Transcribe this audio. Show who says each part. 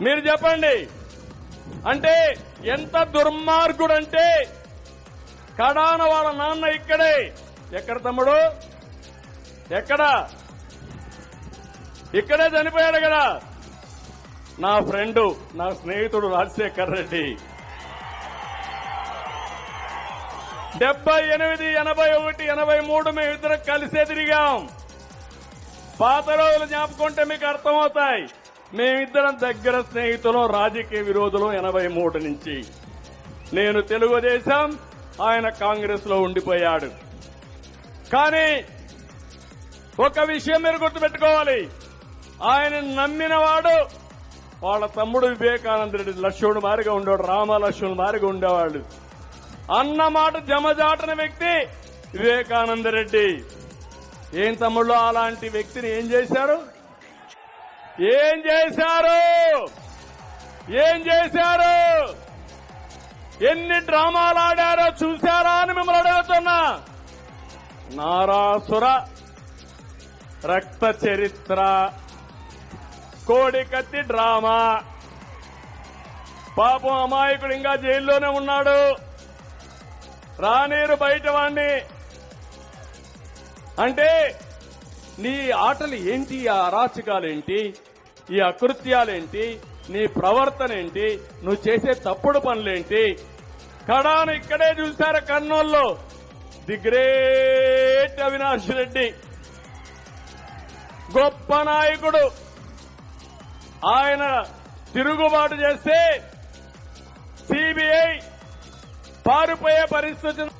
Speaker 1: మీరు చెప్పండి. అంటే ఎంత దుర్మార్గుడు అంటే కడాన వాళ్ళ నాన్న ఇక్కడే. ఎక్కడ తమ్ముడు? ఎక్కడ? ఇక్కడే చనిపోయాడు కదా. నా ఫ్రెండు నా స్నేహితుడు రాజశేఖర్ రెడ్డి. డెబ్బై ఎనిమిది ఎనభై ఒకటి ఎనభై మూడు మేమిద్దరం కలిసే తిరిగాం. పాత రోజులు జ్ఞాపకుంటే మీకు అర్థమవుతాయి. మేమిద్దరం దగ్గర స్నేహితులు రాజకీయ విరోధులు ఎనభై మూడు నుంచి. నేను తెలుగుదేశం ఆయన కాంగ్రెస్లో ఉండిపోయాడు. కానీ ఒక విషయం మీరు గుర్తుపెట్టుకోవాలి. ఆయన నమ్మినవాడు వాళ్ళ తమ్ముడు వివేకానంద రెడ్డి లక్ష్మణుడు మారిగా ఉండేవాడు రామలక్ష్మణుడు మారిగా ఉండేవాడు. అన్నమాట జమజాటిన జమజాటన వ్యక్తి వివేకానంద రెడ్డి. ఏం తమ్ముళ్ళు అలాంటి వ్యక్తిని ఏం చేశారు? ఏం చేశారు? ఏం చేశారు? ఎన్ని డ్రామాలు ఆడారో చూశారా అని మిమ్మల్ని అడుగుతున్నా. నారాసుర రక్త చరిత్ర కోడికత్తి డ్రామా. పాపం అమాయకుడు ఇంకా జైల్లోనే ఉన్నాడు. రానేరు బయట వాణ్ణి అంటే నీ ఆటలు ఏంటి? ఆ అరాచకాలేంటి? ఈ అకృత్యాలేంటి? నీ ప్రవర్తన ఏంటి నువ్వు చేసే తప్పుడు పనులేంటి? కడాను ఇక్కడే చూశారు కర్నూల్లో ది గ్రేట్ అవినాష్ రెడ్డి. గొప్ప నాయకుడు. ఆయన తిరుగుబాటు చేస్తే సిబిఐ పారిపోయే పరిస్థితి